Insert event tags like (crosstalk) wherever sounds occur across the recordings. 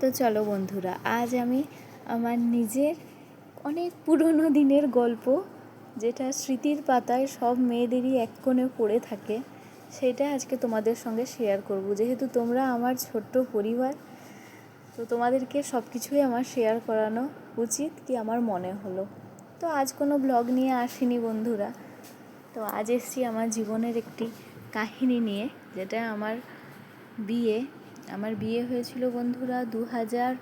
তো চলো বন্ধুরা, আজ আমি আমার নিজের অনেক পুরনো দিনের গল্প, যেটা স্মৃতির পাতায় সব মেয়েদেরই এক কোণে পড়ে থাকে, সেটা আজকে তোমাদের সঙ্গে শেয়ার করব। যেহেতু তোমরা আমার ছোট্ট পরিবার, তো তোমাদেরকে সব কিছুই আমার শেয়ার করানো উচিত কি আমার মনে হলো। তো আজ কোনো ব্লগ নিয়ে আসিনি বন্ধুরা, তো আজ এসছি আমার জীবনের একটি কাহিনী নিয়ে, যেটা আমার বিয়ে আমার বিয়ে হয়েছিল বন্ধুরা দু হাজার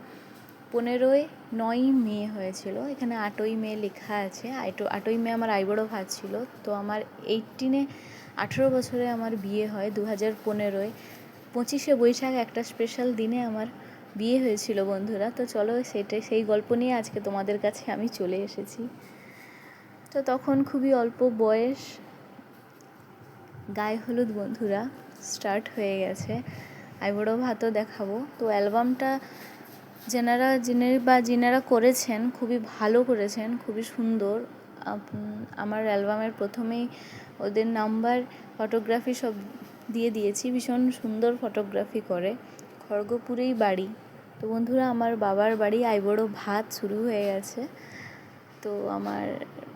পনেরোয় নয়ই মে হয়েছিল। এখানে আটই মে লেখা আছে। আটো আটই মে আমার আইবড়ো ভাত ছিল। তো আমার এইটিনে আঠেরো বছরে আমার বিয়ে হয় দু হাজার পনেরোয়। পঁচিশে বৈশাখ একটা স্পেশাল দিনে আমার বিয়ে হয়েছিল বন্ধুরা। তো চলো সেটাই সেই গল্প নিয়ে আজকে তোমাদের কাছে আমি চলে এসেছি। তো তখন খুবই অল্প বয়স, গায়ে হলুদ বন্ধুরা স্টার্ট হয়ে গেছে। আইবুড়ো ভাতও দেখাবো। তো অ্যালবামটা যেনারা, যিনি বা যিনারা করেছেন, খুবই ভালো করেছেন, খুবই সুন্দর। আমার অ্যালবামের প্রথমেই ওদের নাম্বার, ফটোগ্রাফি সব দিয়ে দিয়েছি। ভীষণ সুন্দর ফটোগ্রাফি করে। খড়গপুরেই বাড়ি। তো বন্ধুরা, আমার বাবার বাড়ি আইবড়ো ভাত শুরু হয়ে গেছে। তো আমার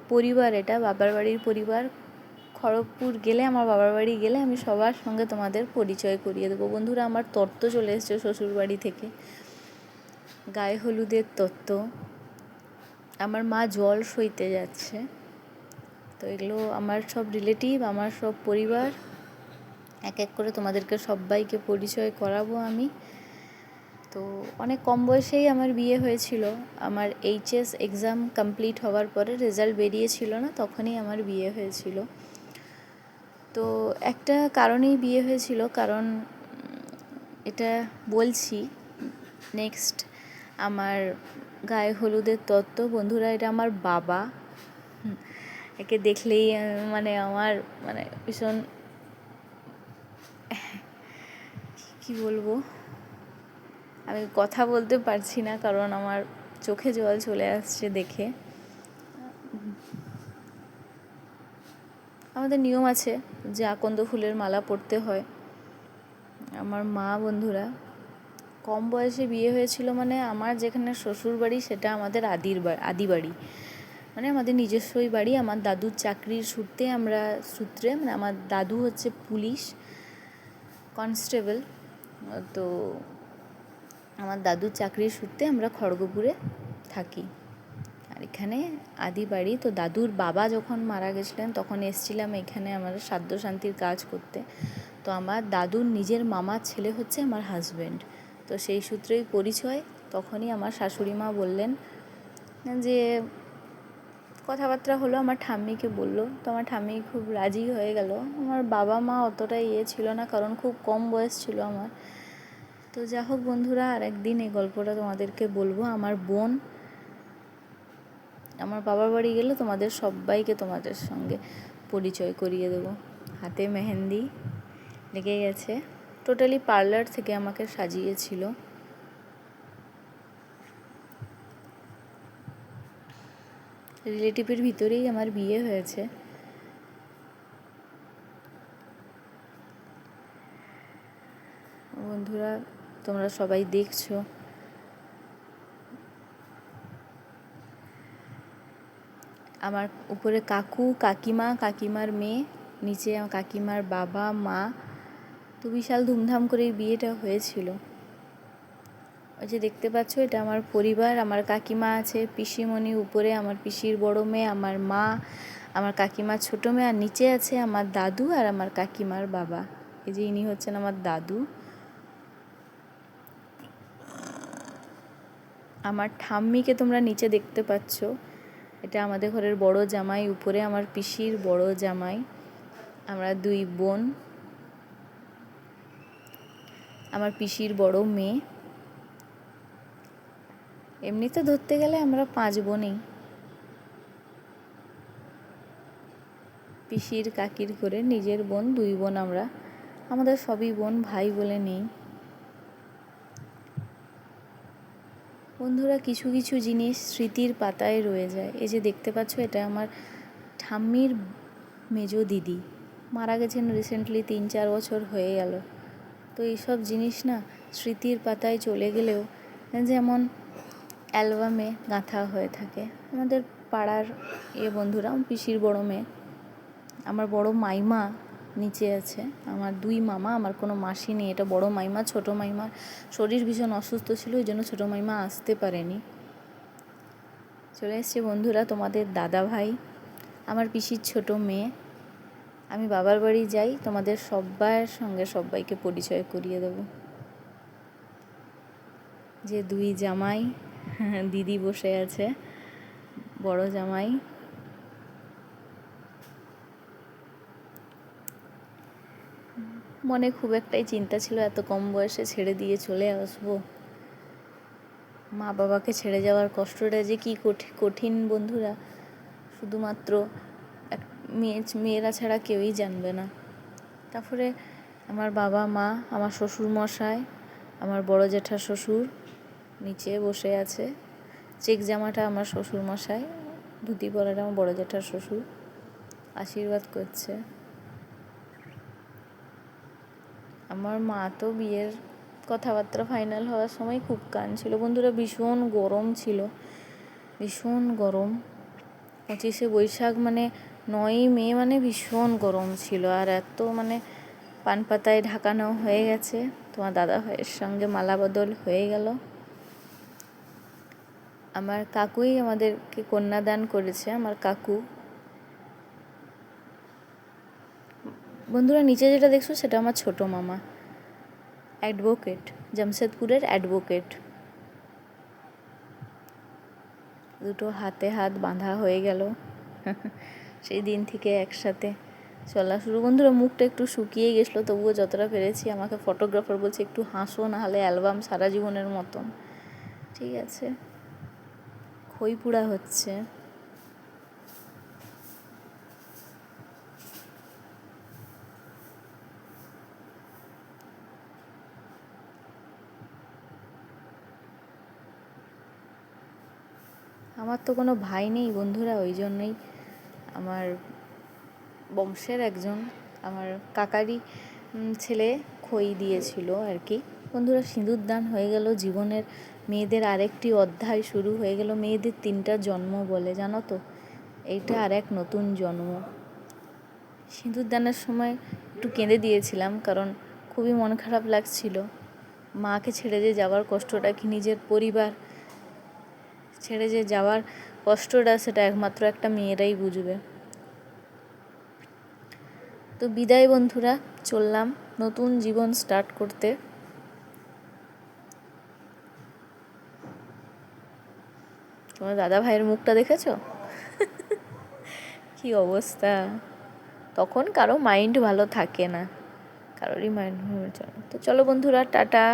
পরিবার এটা, বাবার বাড়ির পরিবার খড়গপুর গেলে, আমার বাবার বাড়ি গেলে আমি সবার সঙ্গে তোমাদের পরিচয় করিয়ে দেবো। বন্ধুরা, আমার তত্ত্ব চলে এসছে শ্বশুর বাড়ি থেকে। গায়ে হলুদের তত্ত্ব। আমার মা জল সইতে যাচ্ছে। তো এগুলো আমার সব রিলেটিভ আমার সব পরিবার। এক এক করে তোমাদেরকে সবাইকে পরিচয় করাবো আমি। তো অনেক কম বয়সেই আমার বিয়ে হয়েছিল। আমার এইচএস এক্সাম কমপ্লিট হওয়ার পরে রেজাল্ট বেরিয়েছিল না, তখনই আমার বিয়ে হয়েছিল। তো একটা কারণেই বিয়ে হয়েছিল, কারণ এটা বলছি নেক্সট আমার গায়ে হলুদের তত্ত্ব, বন্ধুরা এটা আমার বাবা একে দেখলেই মানে আমার মানে ভীষণ, কি বলব, আমি কথা বলতে পারছি না, কারণ আমার চোখে জল চলে আসছে দেখে আমাদের নিয়ম আছে যে আকন্দ ফুলের মালা পরতে হয়। আমার মা বন্ধুরা, কম বয়সে বিয়ে হয়েছিল মানে আমার যেখানে শ্বশুর বাড়ি সেটা আমাদের আদির আদি বাড়ি। মানে আমাদের নিজস্বই বাড়ি, আমার দাদুর চাকরির সূত্রে আমরা, সূত্রে মানে আমার দাদু হচ্ছে পুলিশ কনস্টেবল। তো আমার দাদুর চাকরির সূত্রে আমরা খড়গপুরে থাকি। এখানে আদি বাড়ি। তো দাদুর বাবা যখন মারা গেছিলেন, তখন এসছিলাম এখানে আমার সাধ্য শান্তির কাজ করতে। তো আমার দাদুর নিজের মামার ছেলে হচ্ছে আমার হাজব্যান্ড তো সেই সূত্রেই পরিচয়। তখনই আমার শাশুড়ি মা বললেন যে, কথাবার্তা হলো, আমার ঠাম্মিকে বলল। তো আমার ঠাম্মি খুব রাজি হয়ে গেল। আমার বাবা মা অতটা ইয়ে ছিল না, কারণ খুব কম বয়স ছিল আমার। তো যা হোক বন্ধুরা আর একদিন এই গল্পটা তোমাদেরকে বলব। আমার বোন আমার বাবার বাড়ি গেলে তোমাদের সবাইকে তোমাদের সঙ্গে পরিচয় করিয়ে দেবো। হাতে মেহেন্দি লেগে গেছে। টোটালি পার্লার থেকে আমাকে সাজিয়েছিল। রিলেটিভের ভিতরেই আমার বিয়ে হয়েছে। বন্ধুরা, তোমরা সবাই দেখছ। আমার উপরে কাকু, কাকিমা, কাকিমার মেয়ে, নিচে আমার কাকিমার বাবা, মা। তো বিশাল ধুমধাম করে এই বিয়েটা হয়েছিল। ওই যে দেখতে পাচ্ছ, এটা আমার পরিবার, আমার কাকিমা আছে, পিসিমণি উপরে, আমার পিসির বড় মেয়ে, আমার মা, আমার কাকিমার ছোটো মেয়ে, আর নিচে আছে আমার দাদু আর আমার কাকিমার বাবা। এই যে ইনি হচ্ছেন আমার দাদু। আমার ঠাম্মিকে তোমরা নিচে দেখতে পাচ্ছ। এটা আমাদের ঘরের বড় জামাই, উপরে আমার পিসির বড় জামাই, আমরা দুই বোন। আমার পিসির বড় মেয়ে। এমনিতে ধরতে গেলে আমরা পাঁচ বোনই। পিসির কাকির করে নিজের বোন, দুই বোন আমরা। আমাদের সবই বোন ভাই বলে নেই। বন্ধুরা, কিছু কিছু জিনিস স্মৃতির পাতায় রয়ে যায়। এই যে দেখতে পাচ্ছ, এটা আমার ঠাম্মির মেজো দিদি। মারা গেছেন রিসেন্টলি তিন চার বছর হয়ে গেল। তো এইসব জিনিস না স্মৃতির পাতায় চলে গেলেও যেমন অ্যালবামে গাঁথা হয়ে থাকে। আমাদের পাড়ার এ বন্ধুরা পিসির বড় মেয়ে, আমার বড় মাইমা নিচে আছে। আমার দুই মামা, আমার কোনো মাসি নেই। এটা বড় মাইমা, ছোট মাইমার শরীর ভীষণ অসুস্থ ছিল, ওই জন্য ছোটো মাইমা আসতে পারেনি। চলে এসছে বন্ধুরা, তোমাদের দাদা ভাই, আমার পিসির ছোট মেয়ে। আমি বাবার বাড়ি যাই, তোমাদের সবার সঙ্গে সবাইকে পরিচয় করিয়ে দেব। যে দুই জামাই, (laughs) দিদি বসে আছে, বড় জামাই। মনে খুব একটাই চিন্তা ছিল, এত কম বয়সে ছেড়ে দিয়ে চলে আসব। মা বাবাকে ছেড়ে যাওয়ার কষ্টটা যে কী কঠিন বন্ধুরা। শুধুমাত্র এক মেয়ে, মেয়েরা ছাড়া কেউই জানবে না। তারপরে আমার বাবা, মা, আমার শ্বশুর মশাই আমার বড় জেঠা শ্বশুর নিচে বসে আছে। চেক জামাটা আমার শ্বশুর মশাই ধুতি পরাটা আমার বড় জেঠার শ্বশুর। আশীর্বাদ করছে। আমার মা তো বিয়ের কথাবার্তা ফাইনাল হওয়ার সময় খুব কাঁদছিল বন্ধুরা, ভীষণ গরম ছিল। ভীষণ গরম। পঁচিশে বৈশাখ মানে নয়ই মে মানে ভীষণ গরম ছিল। আর এত মানে পান পাতায় ঢাকানো হয়ে গেছে। তোমার দাদা ভাইয়ের সঙ্গে মালা বদল হয়ে গেল। আমার কাকুই আমাদেরকে কন্যাদান করেছে। আমার কাকু বন্ধুরা, নিচে যেটা দেখছ, সেটা আমার ছোট মামা। অ্যাডভোকেট জামশেদপুরের অ্যাডভোকেট দুটো হাতে হাত বাঁধা হয়ে গেল। (laughs) সেই দিন থেকে একসাথে চলা শুরু। বন্ধুরা, মুখটা একটু শুকিয়ে গেছিল, তবুও যতটা পেরেছি। আমাকে ফটোগ্রাফার বলছে, একটু হাসো, না হলে অ্যালবাম সারা জীবনের মতন। ঠিক আছে। খই পুড়া হচ্ছে। আমার তো কোনো ভাই নেই বন্ধুরা, ওই জন্যই আমার বংশের একজন, আমার কাকারই ছেলে খই দিয়েছিল আর কি। বন্ধুরা, সিঁদুর দান হয়ে গেল, জীবনের মেয়েদের আরেকটি অধ্যায় শুরু হয়ে গেল, মেয়েদের তিনটা জন্ম বলে, জানো তো? এইটা আর এক নতুন জন্ম। সিঁদুর দানের সময় একটু কেঁদে দিয়েছিলাম, কারণ খুবই মন খারাপ লাগছিল। মাকে ছেড়ে যে যাওয়ার কষ্টটা কি নিজের পরিবার ছেড়ে যে যাওয়ার কষ্টটা, সেটা একমাত্র একটা মেয়েরাই বুঝবে। তো বিদায় বন্ধুরা, চললাম নতুন জীবন স্টার্ট করতে। তোমার দাদা ভাইয়ের মুখটা দেখেছ? কি অবস্থা? তখন কারও মাইন্ড ভালো থাকে না, কারোরই মাইন্ড তো চলো বন্ধুরা, টাটা।